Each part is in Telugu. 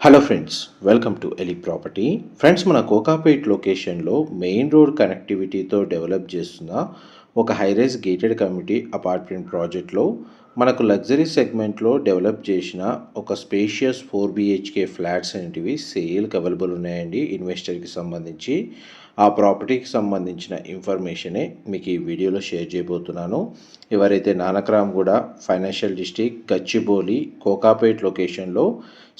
Hello friends welcome to Eli property friends మన కోకాపేట్ లొకేషన్లో మెయిన్ రోడ్ కనెక్టివిటీతో డెవలప్ చేస్తున్న ఒక హైరైజ్ గేటెడ్ కమ్యూనిటీ అపార్ట్మెంట్ ప్రాజెక్ట్లో మనకు లగ్జరీ సెగ్మెంట్లో డెవలప్ చేసిన ఒక స్పేషియస్ ఫోర్ బిహెచ్కే ఫ్లాట్స్ అనేటివి సేల్కి అవైలబుల్ ఉన్నాయండి ఇన్వెస్టర్కి సంబంధించి. ఆ ప్రాపర్టీకి సంబంధించిన ఇన్ఫర్మేషనే మీకు ఈ వీడియోలో షేర్ చేయబోతున్నాను. ఎవరైతే నానక్రామ్ కూడా ఫైనాన్షియల్ డిస్టిక్ గచ్చిబౌలి కోకాపేట్ లొకేషన్లో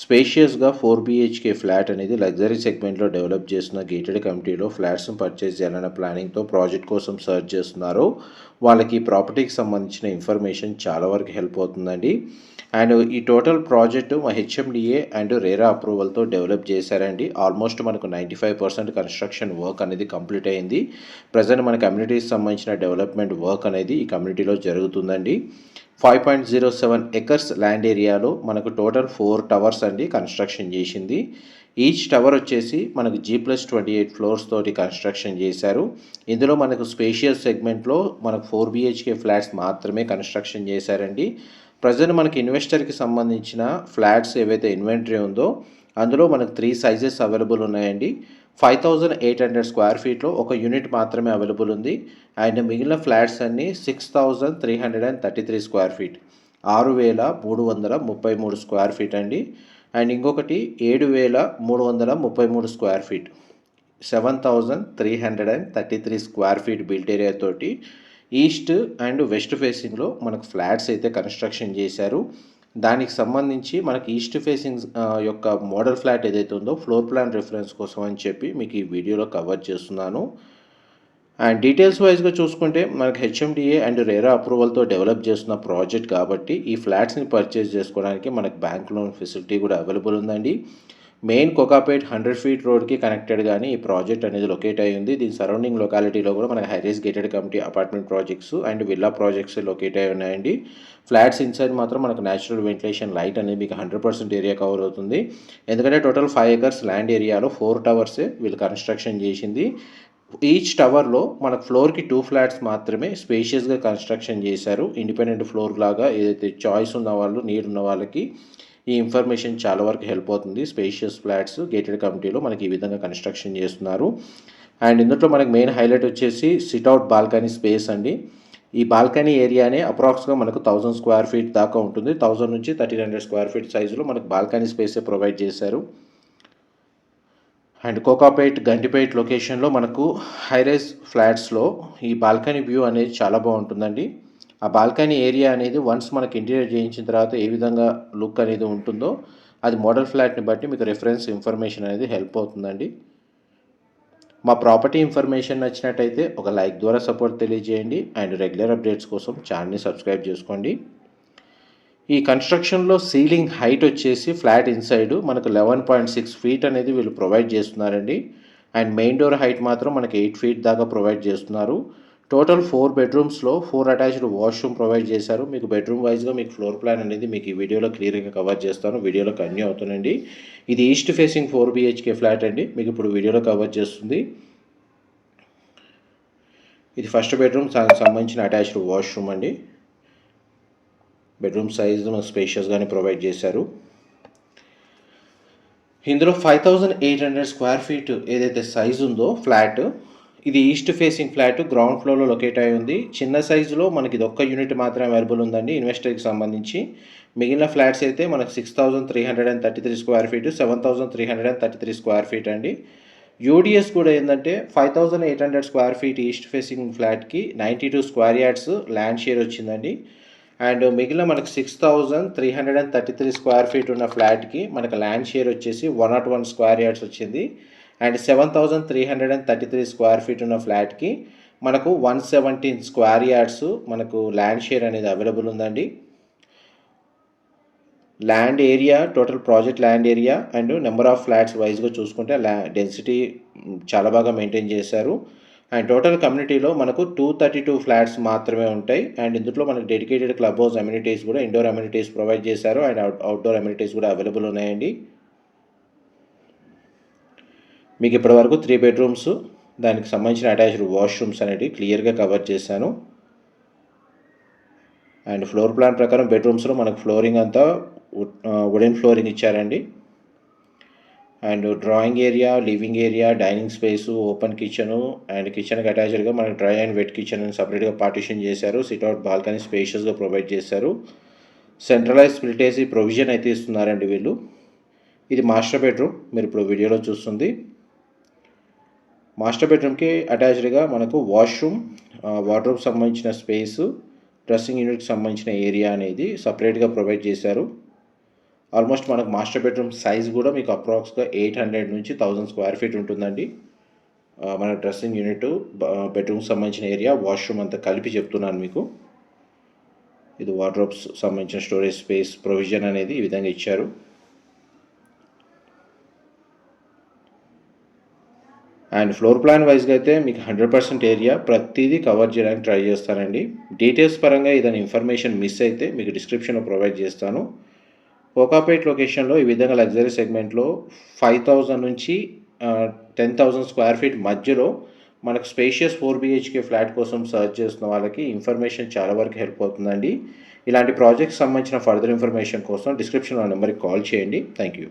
స్పేషియస్గా ఫోర్ బీహెచ్కే ఫ్లాట్ అనేది లగ్జరీ సెగ్మెంట్లో డెవలప్ చేస్తున్న గేటెడ్ కమిటీలో ఫ్లాట్స్ను పర్చేస్ చేయాలన్న ప్లానింగ్తో ప్రాజెక్ట్ కోసం సర్చ్ చేస్తున్నారో. వాళ్ళకి ప్రాపర్టీకి సంబంధించిన ఇన్ఫర్మేషన్ చాలా వరకు హెల్ప్ అవుతుందండి. అండ్ ఈ టోటల్ ప్రాజెక్టు మా హెచ్ఎండిఏ అండ్ రేరా అప్రూవల్తో డెవలప్ చేశారండి. ఆల్మోస్ట్ మనకు ninety five percent construction work అనేది కంప్లీట్ అయింది. ప్రజెంట్ మన కమ్యూనిటీకి సంబంధించిన డెవలప్మెంట్ వర్క్ అనేది ఈ కమ్యూనిటీలో జరుగుతుందండి. Five point zero seven acres land ఏరియాలో మనకు టోటల్ ఫోర్ టవర్స్ అండి కన్స్ట్రక్షన్ చేసింది. ఈచ్ టవర్ వచ్చేసి మనకు G plus twenty eight floors తోటి కన్స్ట్రక్షన్ చేశారు. ఇందులో మనకు స్పేషియస్ సెగ్మెంట్లో మనకు ఫోర్ బిహెచ్కే ఫ్లాట్స్ మాత్రమే కన్స్ట్రక్షన్ చేశారండి. ప్రజెంట్ మనకి ఇన్వెస్టర్కి సంబంధించిన ఫ్లాట్స్ ఏవైతే ఇన్వెంటరీ ఉందో అందులో మనకు త్రీ సైజెస్ అవైలబుల్ ఉన్నాయండి. Five thousand eight hundred square ఫీట్లో ఒక యూనిట్ మాత్రమే అవైలబుల్ ఉంది. అండ్ మిగిలిన ఫ్లాట్స్ అన్నీ six thousand three hundred and thirty three square feet. ఆరు వేల మూడు వందల ముప్పై మూడు స్క్వేర్ ఫీట్ అండి. అండ్ ఇంకొకటి ఏడు వేల మూడు వందల ముప్పై మూడు square feet. Seven thousand three hundred and thirty three square feet built area తోటి ఈస్ట్ అండ్ వెస్ట్ ఫేసింగ్లో మనకు ఫ్లాట్స్ అయితే కన్స్ట్రక్షన్ చేశారు. దానికి సంబంధించి మనకి ఈస్ట్ ఫేసింగ్ యొక్క మోడల్ ఫ్లాట్ ఏదైతే ఉందో ఫ్లోర్ ప్లాన్ రిఫరెన్స్ కోసం అని చెప్పి మీకు ఈ వీడియోలో కవర్ చేస్తున్నాను. అండ్ డీటెయిల్స్ వైజ్గా చూసుకుంటే మనకి హెచ్ఎండిఏ అండ్ రేరా అప్రూవల్తో డెవలప్ చేస్తున్న ప్రాజెక్ట్ కాబట్టి ఈ ఫ్లాట్స్ని పర్చేజ్ చేసుకోవడానికి మనకి బ్యాంక్ లోన్ ఫెసిలిటీ కూడా అవైలబుల్ ఉందండి. మెయిన్ కోకాపేట్ హండ్రెడ్ ఫీట్ రోడ్కి కనెక్టెడ్ కానీ ఈ ప్రాజెక్ట్ అనేది లొకేట్ అయి ఉంది. దీని సరౌండింగ్ లొకాలిటీలో కూడా మనకి highrise gated community apartment projects and villa projects locate అయి ఉన్నాయండి. ఫ్లాట్స్ ఇన్సైడ్ మాత్రం మనకు న్యాచురల్ వెంటిలేషన్ లైట్ అనేది మీకు హండ్రెడ్ పర్సెంట్ ఏరియా కవర్ అవుతుంది. ఎందుకంటే టోటల్ ఫైవ్ ఎకర్స్ ల్యాండ్ ఏరియాలో ఫోర్ టవర్సే వీళ్ళు కన్స్ట్రక్షన్ చేసింది. ఈచ్ టవర్లో మనకు ఫ్లోర్కి టూ ఫ్లాట్స్ మాత్రమే స్పేషియస్గా కన్స్ట్రక్షన్ చేశారు. ఇండిపెండెంట్ ఫ్లోర్ లాగా ఏదైతే చాయిస్ ఉన్న వాళ్ళు నీడ్ ఉన్న వాళ్ళకి ఈ ఇన్ఫర్మేషన్ చాలా వరకు హెల్ప్ అవుతుంది. స్పేషియస్ ఫ్లాట్స్ గేటెడ్ కమిటీలో మనకి ఈ విధంగా కన్స్ట్రక్షన్ చేస్తున్నారు. అండ్ ఇందులో మనకి మెయిన్ హైలైట్ వచ్చేసి సిట్అవుట్ బాల్కనీ స్పేస్ అండి. ఈ బాల్కనీ ఏరియానే అప్రాక్స్గా మనకు థౌజండ్ స్క్వేర్ ఫీట్ దాకా ఉంటుంది. థౌజండ్ నుంచి థర్టీన్ హండ్రెడ్ స్క్వేర్ ఫీట్ సైజులో మనకు బాల్కనీ స్పేసే ప్రొవైడ్ చేశారు. అండ్ కోకాపేట్ గంటిపేట్ లొకేషన్లో మనకు హైరైజ్ ఫ్లాట్స్లో ఈ బాల్కనీ వ్యూ అనేది చాలా బాగుంటుందండి. ఆ బాల్కనీ ఏరియా అనేది వన్స్ మనకి ఇంటీరియర్ చేయించిన తర్వాత ఏ విధంగా లుక్ అనేది ఉంటుందో అది మోడల్ ఫ్లాట్ని బట్టి మీకు రెఫరెన్స్ ఇన్ఫర్మేషన్ అనేది హెల్ప్ అవుతుందండి. మా ప్రాపర్టీ ఇన్ఫర్మేషన్ నచ్చినట్టయితే ఒక లైక్ ద్వారా సపోర్ట్ తెలియజేయండి. అండ్ రెగ్యులర్ అప్డేట్స్ కోసం ఛానల్ని సబ్స్క్రైబ్ చేసుకోండి. ఈ కన్స్ట్రక్షన్లో సీలింగ్ హైట్ వచ్చేసి ఫ్లాట్ ఇన్సైడ్ మనకు లెవెన్ పాయింట్ సిక్స్ ఫీట్ అనేది వీళ్ళు ప్రొవైడ్ చేస్తున్నారండి. అండ్ మెయిన్ డోర్ హైట్ మాత్రం మనకి ఎయిట్ ఫీట్ దాకా ప్రొవైడ్ చేస్తున్నారు. టోటల్ ఫోర్ బెడ్రూమ్స్లో ఫోర్ అటాచ్డ్ వాష్రూమ్ ప్రొవైడ్ చేశారు. మీకు బెడ్రూమ్ వైజ్గా మీకు ఫ్లోర్ ప్లాన్ అనేది మీకు ఈ వీడియోలో క్లియర్గా కవర్ చేస్తాను. వీడియోలో కన్యూ అవుతుందండి. ఇది east facing four BHK flat అండి. మీకు ఇప్పుడు వీడియోలో కవర్ చేస్తుంది. ఇది ఫస్ట్ బెడ్రూమ్ దానికి సంబంధించిన అటాచ్డ్ వాష్రూమ్ అండి. బెడ్రూమ్ సైజ్ మనకు స్పేషియస్గానే ప్రొవైడ్ చేశారు. ఇందులో five thousand eight hundred square feet ఏదైతే సైజ్ ఉందో ఫ్లాట్ ఇది ఈస్ట్ ఫేసింగ్ ఫ్లాట్ గ్రౌండ్ ఫ్లోర్లో లొకేట్ అయి ఉంది. చిన్న సైజులో మనకి ఇది ఒక్క యూనిట్ మాత్రమే అవైలబుల్ ఉందండి ఇన్వెస్టర్కి సంబంధించి. మిగిలిన ఫ్లాట్స్ అయితే మనకు six thousand three hundred and thirty three square feet seven thousand three hundred and thirty three square feet అండి యూడిఎస్ కూడా ఏంటంటే five thousand eight hundred square feet east facing ఫ్లాట్కి ninety two square yards land share వచ్చిందండి. అండ్ మిగిలిన మనకు six thousand three hundred and thirty three square feet ఉన్న ఫ్లాట్కి మనకు ల్యాండ్ షేర్ వచ్చేసి one naught one square yards వచ్చింది. And seven thousand three hundred and thirty three square feet ఉన్న ఫ్లాట్కి మనకు వన్ సెవెంటీన్ స్క్వేర్ యార్డ్స్ మనకు ల్యాండ్ షేర్ అనేది అవైలబుల్ ఉందండి. Land area total project land area and number of flats వైజ్గా చూసుకుంటే ల్యా డెన్సిటీ చాలా బాగా మెయింటైన్ చేశారు. అండ్ టోటల్ కమ్యూనిటీలో మనకు టూ థర్టీ టూ ఫ్లాట్స్ మాత్రమే ఉంటాయి. అండ్ ఇందులో మనకు డెడికేటెడ్ క్లబ్ హౌస్ అమ్యూనిటీస్ కూడా ఇండోర్ అమ్యూనిటీస్ ప్రొవైడ్ చేశారు. అండ్ అవుట్ అవుట్డోర్ అమ్యూనిటీస్ కూడా అవైలబుల్ ఉన్నాయండి. మీకు ఇప్పటివరకు త్రీ బెడ్రూమ్స్ దానికి సంబంధించిన అటాచ్డ్ వాష్రూమ్స్ అనేవి క్లియర్గా కవర్ చేశాను. అండ్ ఫ్లోర్ ప్లాన్ ప్రకారం బెడ్రూమ్స్లో మనకు ఫ్లోరింగ్ అంతా వుడెన్ ఫ్లోరింగ్ ఇచ్చారండి. And drawing area living area dining space open kitchen and కిచెన్కి అటాచ్డ్గా మనకు డ్రై అండ్ వెట్ కిచెన్ అని సపరేట్గా పార్టిషన్ చేశారు. సిట్అవుట్ బాల్కనీ స్పేషియస్గా ప్రొవైడ్ చేశారు. సెంట్రలైజ్ స్ప్లిట్ వేసి ప్రొవిజన్ అయితే ఇస్తున్నారండి వీళ్ళు. ఇది మాస్టర్ బెడ్రూమ్ మీరు ఇప్పుడు వీడియోలో చూస్తుంది. మాస్టర్ బెడ్రూమ్కి అటాచ్డ్గా మనకు వాష్రూమ్ వార్డ్రోబ్ సంబంధించిన స్పేస్ డ్రెస్సింగ్ యూనిట్కి సంబంధించిన ఏరియా అనేది సపరేట్గా ప్రొవైడ్ చేశారు. ఆల్మోస్ట్ మనకు మాస్టర్ బెడ్రూమ్ సైజ్ కూడా మీకు అప్రాక్స్గా ఎయిట్ హండ్రెడ్ నుంచి థౌజండ్ స్క్వేర్ ఫీట్ ఉంటుందండి. మన డ్రెస్సింగ్ యూనిట్ బెడ్రూమ్కి సంబంధించిన ఏరియా వాష్రూమ్ అంతా కలిపి చెప్తున్నాను మీకు. ఇది వార్డ్రోబ్స్ సంబంధించిన స్టోరేజ్ స్పేస్ ప్రొవిజన్ అనేది ఈ విధంగా ఇచ్చారు. అండ్ ఫ్లోర్ ప్లాన్ వైజ్గా అయితే మీకు హండ్రెడ్ పర్సెంట్ ఏరియా ప్రతిదీ కవర్ చేయడానికి ట్రై చేస్తానండి. డీటెయిల్స్ పరంగా ఏదైనా ఇన్ఫర్మేషన్ మిస్ అయితే మీకు డిస్క్రిప్షన్లో ప్రొవైడ్ చేస్తాను. కోకాపేట్ లొకేషన్లో ఈ విధంగా లగ్జరీ సెగ్మెంట్లో ఫైవ్ థౌజండ్ నుంచి టెన్ థౌజండ్ స్క్వేర్ ఫీట్ మధ్యలో మనకు స్పేషియస్ ఫోర్ బిహెచ్కే ఫ్లాట్ కోసం సర్చ్ చేస్తున్న వాళ్ళకి ఇన్ఫర్మేషన్ చాలా వరకు హెల్ప్ అవుతుందండి. ఇలాంటి ప్రాజెక్ట్స్ సంబంధించిన ఫర్దర్ ఇన్ఫర్మేషన్ కోసం డిస్క్రిప్షన్లో నెంబర్కి కాల్ చేయండి. Thank you